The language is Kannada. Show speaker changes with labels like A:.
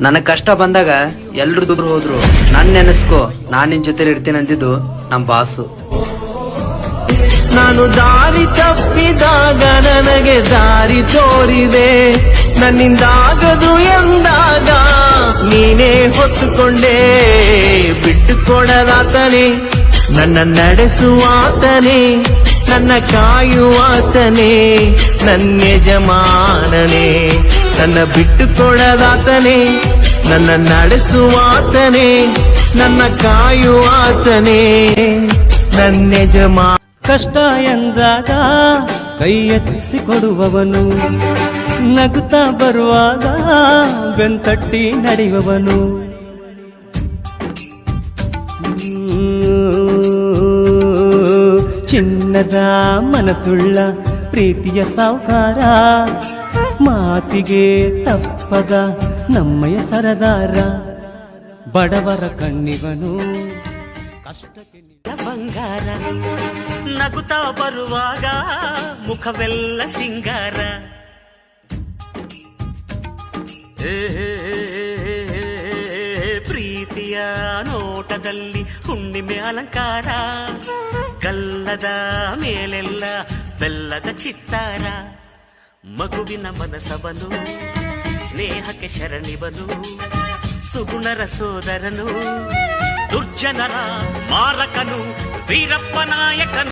A: ನನಗ್ ಕಷ್ಟ ಬಂದಾಗ ಎಲ್ರು ದೂರ ಹೋದ್ರು. ನನ್ನ ನೆನೆಸ್ಕೋ, ನಾನು ನಿನ್ ಜೊತೆ ಇರ್ತೀನಿ ಅಂದಿದ್ದು ನಮ್ ಬಾಸು.
B: ನಾನು ದಾರಿ ತಪ್ಪಿದಾಗ ನನಗೆ ದಾರಿ ತೋರಿದೆ. ನನ್ನಿಂದಾಗದು ಎಂದಾಗ ನೀನೇ ಹೊತ್ತುಕೊಂಡೆ. ಬಿಟ್ಟು ಕೊಡದಾತನೇ ನನ್ನ ನಡೆಸುವಾತನೇ. ನನ್ನ ಕಾಯುವಾತನೇ, ನನ್ನ ಯಜಮಾನನೇ, ನನ್ನ ಬಿಟ್ಟು ಕೊಡದಾತನೇ ನನ್ನ ನಡೆಸುವಾತನೇ, ನನ್ನ ಕಾಯುವಾತನೇ, ನನ್ನ ಯಜಮಾ,
C: ಕಷ್ಟ ಎಂದಾಗ ಕೈ ಎತ್ತಿ ಕೊಡುವವನು ನಗುತ್ತಾ ಬರುವಾಗ ಬೆಂತಟ್ಟಿ ನಡೆಯುವವನು. ಚಿನ್ನದ ಮನಸುಳ್ಳ ಪ್ರೀತಿಯ ಸಾವುಕಾರ. ಮಾತಿಗೆ ತಪ್ಪದ ನಮ್ಮಯ ಸರದಾರ. ಬಡವರ ಕಣ್ಣಿವನು ಕಷ್ಟಕ್ಕೆ
D: ಬಂಗಾರ. ನಗುತ್ತಾ ಬರುವಾಗ ಮುಖವೆಲ್ಲ ಸಿಂಗಾರ. ಪ್ರೀತಿಯ ನೋಟದಲ್ಲಿ ಹುಣ್ಣಿಮೆ ಅಲಂಕಾರ. ಗಲ್ಲದ ಮೇಲೆಲ್ಲ ಬೆಲ್ಲದ ಚಿತ್ತಾರ. ಮಗುವಿನ ಮನಸವನು ಸ್ನೇಹಕ್ಕೆ ಶರಣಿವನು ಸುಗುಣರ ಸೋದರನು ದುರ್ಜನರ ಮಾರಕನು ವೀರಪ್ಪ ನಾಯಕನು.